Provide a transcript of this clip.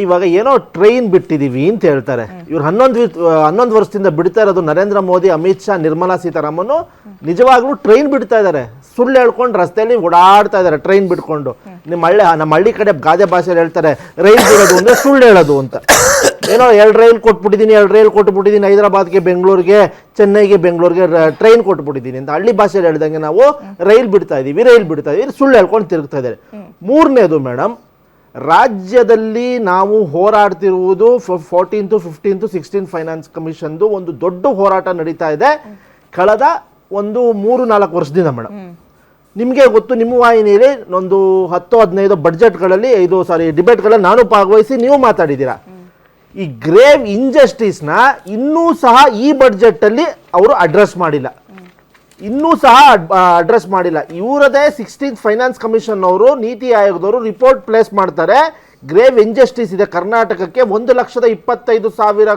ಇವಾಗ ಏನೋ ಟ್ರೈನ್ ಬಿಟ್ಟಿದೀವಿ ಅಂತ ಹೇಳ್ತಾರೆ. ಇವ್ರು ಹನ್ನೊಂದು ಹನ್ನೊಂದು ವರ್ಷದಿಂದ ಬಿಡ್ತಾ ಇರೋದು ನರೇಂದ್ರ ಮೋದಿ ಅಮಿತ್ ಶಾ ನಿರ್ಮಲಾ ಸೀತಾರಾಮನ್ ನಿಜವಾಗ್ಲೂ ಟ್ರೈನ್ ಬಿಡ್ತಾ ಇದ್ದಾರೆ. ಸುಳ್ಳು ಹೇಳ್ಕೊಂಡು ರಸ್ತೆಯಲ್ಲಿ ಓಡಾಡ್ತಾ ಇದ್ದಾರೆ ಟ್ರೈನ್ ಬಿಟ್ಕೊಂಡು. ನಿಮ್ಮ ಹಳ್ಳಿ ನಮ್ಮ ಹಳ್ಳಿ ಕಡೆ ಗಾದೆ ಭಾಷೆಯಲ್ಲಿ ಹೇಳ್ತಾರೆ ರೈಲ್ ಬಿಡೋದು ಅಂದ್ರೆ ಸುಳ್ಳು ಹೇಳೋದು ಅಂತ. ಏನೋ ಎರಡು ರೈಲ್ ಕೊಟ್ಬಿಟ್ಟಿದ್ದೀನಿ ಎರಡು ರೈಲ್ ಕೊಟ್ಬಿಟ್ಟಿದ್ದೀನಿ ಹೈದರಾಬಾದ್ಗೆ ಬೆಂಗಳೂರಿಗೆ ಚೆನ್ನೈಗೆ ಬೆಂಗಳೂರಿಗೆ ಟ್ರೈನ್ ಕೊಟ್ಬಿಟ್ಟಿದ್ದೀನಿ ಅಂತ. ಹಳ್ಳಿ ಭಾಷೆಯಲ್ಲಿ ಹೇಳ್ದಂಗೆ ನಾವು ರೈಲ್ ಬಿಡ್ತಾ ಇದೀವಿ ರೈಲ್ ಬಿಡ್ತಾ ಇದೀವಿ ಸುಳ್ಳು ಹೇಳ್ಕೊಂಡು ತಿರುಗ್ತಾ ಇದ್ದಾರೆ. ಮೂರನೇದು ಮೇಡಮ್ ರಾಜ್ಯದಲ್ಲಿ ನಾವು ಹೋರಾಡ್ತಿರುವುದು ಫೋರ್ಟೀನ್ತು ಫಿಫ್ಟೀನ್ತು ಸಿಕ್ಸ್ಟೀನ್ ಫೈನಾನ್ಸ್ ಕಮಿಷನ್ದು ಒಂದು ದೊಡ್ಡ ಹೋರಾಟ ನಡೀತಾ ಇದೆ. ಕಳೆದ ಒಂದು ಮೂರು ನಾಲ್ಕು ವರ್ಷದಿಂದ ಮೇಡಮ್. ನಿಮಗೆ ಗೊತ್ತು ನಿಮ್ಮ ವಾಹಿನಿಯಲ್ಲಿ ಒಂದು ಹತ್ತು ಹದಿನೈದು ಬಡ್ಜೆಟ್ಗಳಲ್ಲಿ ಇದು ಸಾರಿ ಡಿಬೇಟ್ಗಳಲ್ಲಿ ನಾನು ಭಾಗವಹಿಸಿ ನೀವು ಮಾತಾಡಿದ್ದೀರಾ. ಈ ಗ್ರೇವ್ ಇಂಜಸ್ಟಿಸ್ನ ಇನ್ನೂ ಸಹ ಈ ಬಡ್ಜೆಟ್ಟಲ್ಲಿ ಅವರು ಅಡ್ರೆಸ್ ಮಾಡಿಲ್ಲ. ಇನ್ನೂ ಸಹ ಅಡ್ರೆಸ್ ಮಾಡಿಲ್ಲ. ಇವರದೇ ಸಿಕ್ಸ್ಟೀನ್ತ್ ಫೈನಾನ್ಸ್ ಕಮಿಷನ್ ಅವರು ನೀತಿ ಆಯೋಗದವರು ರಿಪೋರ್ಟ್ ಪ್ಲೇಸ್ ಮಾಡ್ತಾರೆ. ಗ್ರೇವ್ ಇಂಜಸ್ಟಿಸ್ ಇದೆ ಕರ್ನಾಟಕಕ್ಕೆ. ಒಂದು ಲಕ್ಷದ ಇಪ್ಪತ್ತೈದು ಸಾವಿರ